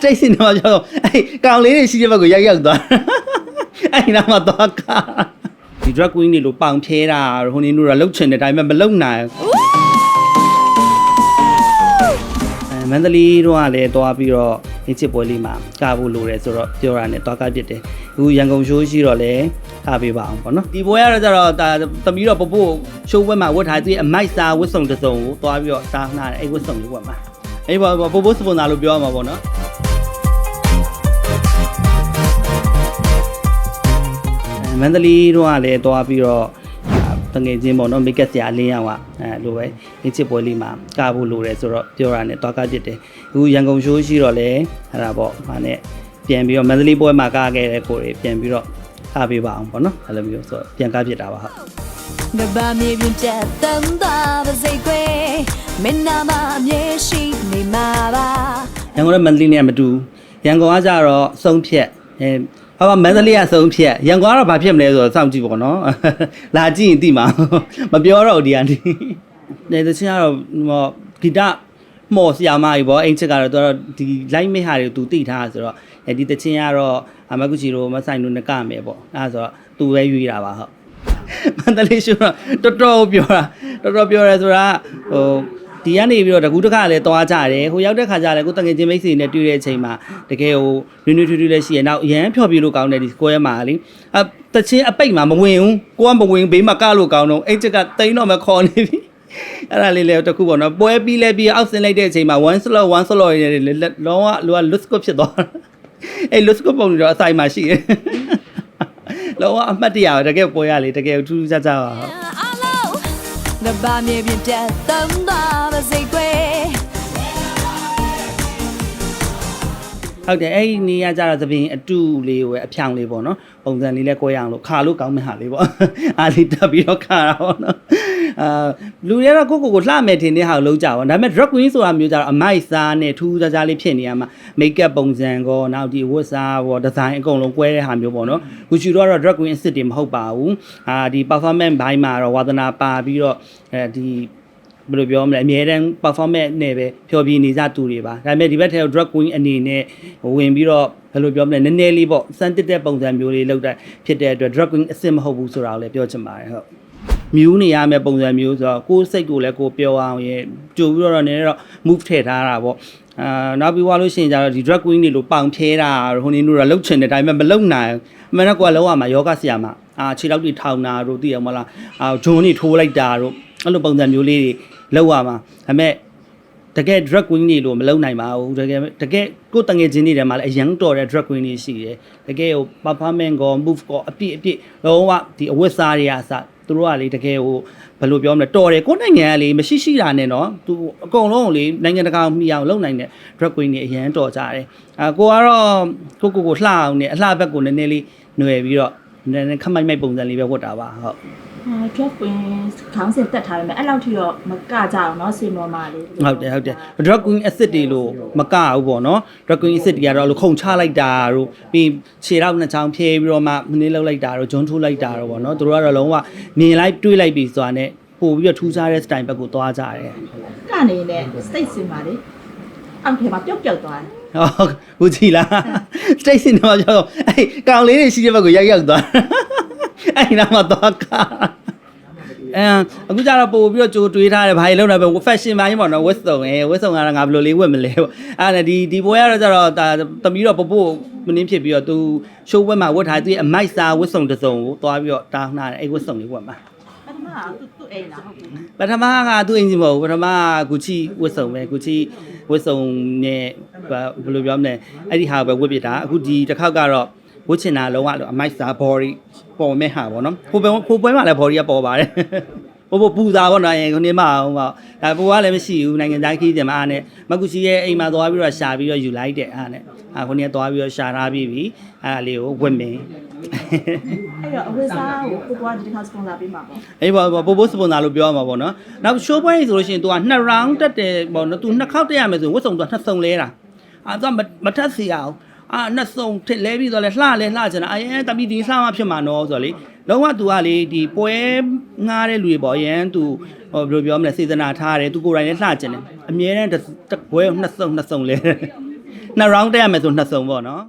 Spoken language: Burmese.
state စင်တော့ကျတော့အဲ့ကောင်လေးတွေရှိတဲ့ဘက်ကိုရောက်ရောက်သွားအဲ့နာမှာတော့ကဒီ drug queen တွေလို့ပေါင်ဖြဲတာဟိုနေတို့ကလှုပ်ချင်တဲ့တိုင်းမှာမလှုပ်နိုင်အဲမန္တလေးတော့ကလည်းတွားပြီးတော့အချစ်ပွဲလေးမှာကဖို့လိုတယ်ဆိုတော့ပြောတာနဲ့တွားကပြစ်တယ်အခုရန်ကုန်ရှိုးရှိတော့လည်းကပေးပါအောင်ပေါ့နော်ဒီပွဲကတော့ကျတော့ဒါသမီးတော့ပပို့ရှိုးပွဲမှာဝတ်ထားသူအမိုက်စာဝတ်စုံတစ်စုံကိုတွားပြီးတော့စားနာတယ်အဲ့ဝတ်စုံလေးဝတ်မှာအဲ့ဘောပပို့စပွန်ဆာလို့ပြောရမှာပေါ့နော် မန္တလေးတော့ကလည်းတွားပြီးတော့အာတငယ်ချင်းပေါ့နော်မိတ်ကက်ဆရာအလင်းရောင်ကအဲလိုပဲအချစ်ပွဲလေးမှာကဖို့လိုတယ်ဆိုတော့ပြောတာနဲ့တွားကပြစ်တယ်အခုရန်ကုန်ရှိုးရှိတော့လည်းအဲ့ဒါပေါ့ဟာနဲ့ပြန်ပြီးတော့မန္တလေးပွဲမှာကခဲ့တဲ့ကိုတွေပြန်ပြီးတော့ကပေးပါအောင်ပေါ့နော်အဲ့လိုမျိုးဆိုတော့ပြန်ကပြစ်တာပါဟုတ်ငဘာမြေပြင်ပြတ်တမ်းသာပါစိတ်ကွယ်မင်းနာမအမြဲရှိနေမှာပါရန်ကုန်နဲ့မန္တလေးနဲ့မတူဘူးရန်ကုန်ကကြတော့အဆုံးဖြတ်အဲ ဘာမှမန္တလေးကအဆုံးဖြတ်ရန်ကုန်ကတော့ဘာဖြစ်မလဲဆိုတော့စောင့်ကြည့်ပေါ့နော်လာကြည့်ရင်သိမှာမပြောတော့ဘူးဒီကနေနေတချင်းကတော့ဟောဂီတမော်ဆီယာမကြီးပေါ့အိမ်ချစ်ကတော့သူကတော့ဒီ live မေးဟာတွေကိုသူတိထားတာဆိုတော့အဲဒီတချင်းကတော့အမကုချီတို့မဆိုင်တို့နကမယ်ပေါ့အဲဒါဆိုတော့သူပဲရွေးတာပါဟုတ်မန္တလေးရှိုးတော့တော်တော်ပြောတာတော်တော်ပြောရဲဆိုတာဟို ဒီကနေပြီးတော့တကူးတစ်ခါလည်းသွားကြတယ်ဟိုရောက်တဲ့ခါကျလည်းကိုတငယ်ချင်းမိတ်ဆွေနဲ့တွေ့တဲ့အချိန်မှာတကယ်ဟိုနွေးနွေးထွေးထွေးလည်းရှိရနောက်ရမ်းဖြော်ပြလို့ကောင်းတယ်ဒီ square မှာလေအတချင်းအပိတ်မှာမဝင်ဘူးကိုကမဝင်ဘေးမှာကလို့ကောင်းတော့အဲ့ချက်ကတိန်းတော့မခေါ်နေပြီအဲ့ဒါလေးလည်းတခုပေါ့နော်ပွဲပြီးလဲပြီးအောက်ဆင်းလိုက်တဲ့အချိန်မှာ1 slot 1 slot ရနေလောကလောက look scope ဖြစ်သွားတာအဲ့ look scope ပုံတွေတော့အဆိုင်မှာရှိတယ်လောကအမှတ်တရပဲတကယ်ပွဲရလေတကယ်ထူးထူးခြားခြားပါဟုတ်အလုံး ငဘာမြေပြင်ပြတ်တမ်းသာပါစိတ်ကွယ်ဟုတ်တယ်အဲ့ဒီနေရာကြတော့သပင်အတူလေးကိုပဲအဖြောင်လေးပေါ့နော်ပုံစံလေးလဲကိုရအောင်လို့ခါလို့ကောင်းမဲ့ဟာလေးပေါ့အားလေးတက်ပြီးတော့ခါတာပေါ့နော် အာလူတွေကတော့ကိုကိုကိုလှမယ်ထင်တဲ့ဟာကိုလုံးကြပါဒါပေမဲ့ drag queen ဆိုတာမျိုးကြတော့အမိုက်စားနဲ့ထူးခြားခြားလေးဖြစ်နေရမှာ make up ပုံစံကောနောက်ဒီဝတ်စားပေါ့ဒီဇိုင်းအကုန်လုံးကွဲတဲ့ဟာမျိုးပေါ့နော်ဂူချီတော့ drag queen အစ်စ်တွေမဟုတ်ပါဘူးအာဒီ performance ဘိုင်းမှာတော့ဝါသနာပါပြီးတော့အဲဒီဘယ်လိုပြောမလဲအများတန်း performance နဲ့ပဲဖြောပြနေကြသူတွေပါဒါပေမဲ့ဒီဘက်ထဲ drug queen အနေနဲ့ဝင်ပြီးတော့ဘယ်လိုပြောမလဲနည်းနည်းလေးပေါ့စမ်းတစ်တဲ့ပုံစံမျိုးလေးလောက်တဲ့ဖြစ်တဲ့အတွက် drug queen အစ်စ်မဟုတ်ဘူးဆိုတာကိုလည်းပြောချင်ပါတယ်ဟုတ် မြူးနေရမယ့်ပုံစံမျိုးဆိုတော့ကိုယ်စိတ်ကိုလည်းကိုယ်ပြောအောင်ရဲ့ကြိုပြီးတော့နည်းနည်းတော့ move ထည့်ထားတာပေါ့အာနောက်ပြီးွားလို့ရှိရင်ကျတော့ဒီ drug queen တွေလို့ပေါင်ဖြဲတာဟိုနေတို့ကလှုပ်ချင်တဲ့တိုင်းမှာမလှုပ်နိုင်အမှန်တော့ကိုယ်ကလောက်ရမှာယောဂဆရာမအာခြေထောက်တွေထောင်တာတို့သိရမလားအာဂျွန်းတွေထိုးလိုက်တာတို့အဲ့လိုပုံစံမျိုးလေးတွေလောက်ရမှာဒါပေမဲ့တကယ် drug queen တွေလို့မလုံနိုင်ပါဘူးတကယ်တကယ်ကိုယ်တငယ်ချင်းတွေထဲမှာလည်းအရန်တော်တဲ့ drug queen တွေရှိတယ်တကယ်ဟို performance ကော move ကောအပြည့်အပြည့်လုံးဝဒီအဝတ်စားတွေကအစ သူတို့ကလေတကယ်ဟိုဘယ်လိုပြောမလဲတော်တယ်ကိုယ်နိုင်ငံကလေမရှိရှိတာနဲ့နော်သူအကုန်လုံးကိုလေနိုင်ငံတကာမှီအောင်လုပ်နိုင်တဲ့ drug queen တွေအရန်တော်ကြတယ်အာကိုကတော့ကိုကိုကိုလှအောင်နဲ့အလှဘက်ကိုနည်းနည်းလေးຫນွယ်ပြီးတော့နည်းနည်းခက်မိုက်မိုက်ပုံစံလေးပဲဝတ်တာပါဟုတ်ဟာ drop queen ခေါင်းစဉ်တက်ထားတယ်မယ်အဲ့လောက်ထိတော့မကကြအောင်เนาะစင်တော်မာလေး ဟုတ်တယ်ဟုတ်တယ် drug queen acid တွေလို့မကဘူးပေါ့နော် drug queen acid တွေကတော့လို့ခုန်ချလိုက်တာတို့ပြီးခြေထောက်နှစ်ချောင်းဖြဲပြီးတော့မှမနှေးလောက်လိုက်တာတို့ဂျွန်းထိုးလိုက်တာတို့ပေါ့နော်သူတို့ကတော့လုံးဝမြင်လိုက်တွေးလိုက်ပြီးဆိုတာနဲ့ပို့ပြီးတော့ထူးခြားတဲ့ style ဘက်ကိုသွားကြတယ် ကနေနဲ့ state စင်ပါလေအောက်ထဲမှာပြုတ်ပြုတ်သွားတယ် ဟုတ်ဘူးကြည်လား state စင်တော့ကျတော့အဲ့ကောင်လေးတွေရှိတဲ့ဘက်ကိုရောက်ရောက်သွားအဲ့နာမှာသွားက အဲအခုကျတော့ပို့ပြီးတော့ကြိုတွေးထားတယ်ဘာကြီးလုံးတာပဲ fashion ပိုင်းပေါ့နော်ဝတ်စုံအဲဝတ်စုံကတော့ငါဘယ်လိုလေးဝတ်မလဲပေါ့အဲ့ဒါဒီဒီပွဲကတော့ကျတော့ဒါသမီးတော့ပပို့မင်းဖြစ်ပြီးတော့သူ show ပွဲမှာဝတ်ထားသူအမိုက်စာဝတ်စုံတစ်စုံကိုသွားပြီးတော့တားနာတယ်အဲ့ဝတ်စုံလေးဝတ်မှာပထမကသူ့သူ့အိမ်လားဟုတ်ဘူးပထမကသူ့အင်ဂျင်မဟုတ်ဘူးပထမကဂူချီဝတ်စုံပဲဂူချီဝတ်စုံနဲ့ဘယ်လိုပြောမလဲအဲ့ဒီဟာပဲဝတ်ပြတာအခုဒီတစ်ခေါက်ကတော့ ဝတ်ချင်တာလုံးဝလို့အမိုက်စာ body ပေါ်မဲ့ဟာပေါ့နော်ဟိုပွဲဟိုပွဲမှာလည်း body ကပေါ်ပါတယ်ဟိုဘပူတာပေါ့နော်ရင်ခုနေမအောင်ပေါ့ဒါပူကလည်းမရှိဘူးနိုင်ငံသားခီးတယ်မအားနဲ့မကူစီရဲ့အိမ်မှာသွားပြီးတော့ရှာပြီးတော့ယူလိုက်တယ်အားနဲ့အာခုနေသွားပြီးတော့ရှာထားပြီးပြီအဲ့ဒါလေးကိုဝတ်မယ် အဲ့တော့အဝိစားကိုကိုကွာဒီတစ်ခါစပွန်ဆာပေးမှာပေါ့ အေးပေါ့ပို့ပို့စပွန်ဆာလို့ပြောရမှာပေါ့နော်နောက် show point ဆိုလို့ရှိရင် तू က2 round တက်တယ်ပေါ့နော် तू နှစ်ခေါက်တက်ရမယ်ဆိုရင်ဝတ်စုံ तू နှစ်စုံလဲတာအာ तू မထက်စီရအောင် အာနှစ်စုံထစ်လဲပြီးတော့လဲလှလဲလှချင်တာအရင်တပီဒီလှမှဖြစ်မှာနော်ဆိုတော့လေလုံးဝ तू ကလေဒီပွဲငားတဲ့လူတွေပေါ့အရင် तू ဟိုဘယ်လိုပြောမလဲစေတနာထားတယ် तू ကိုယ်တိုင်လည်းလှချင်တယ်အမြဲတမ်းတစ်ပွဲနှစ်စုံနှစ်စုံလဲ နှစ် round တက်ရမယ်ဆိုနှစ်စုံပေါ့နော်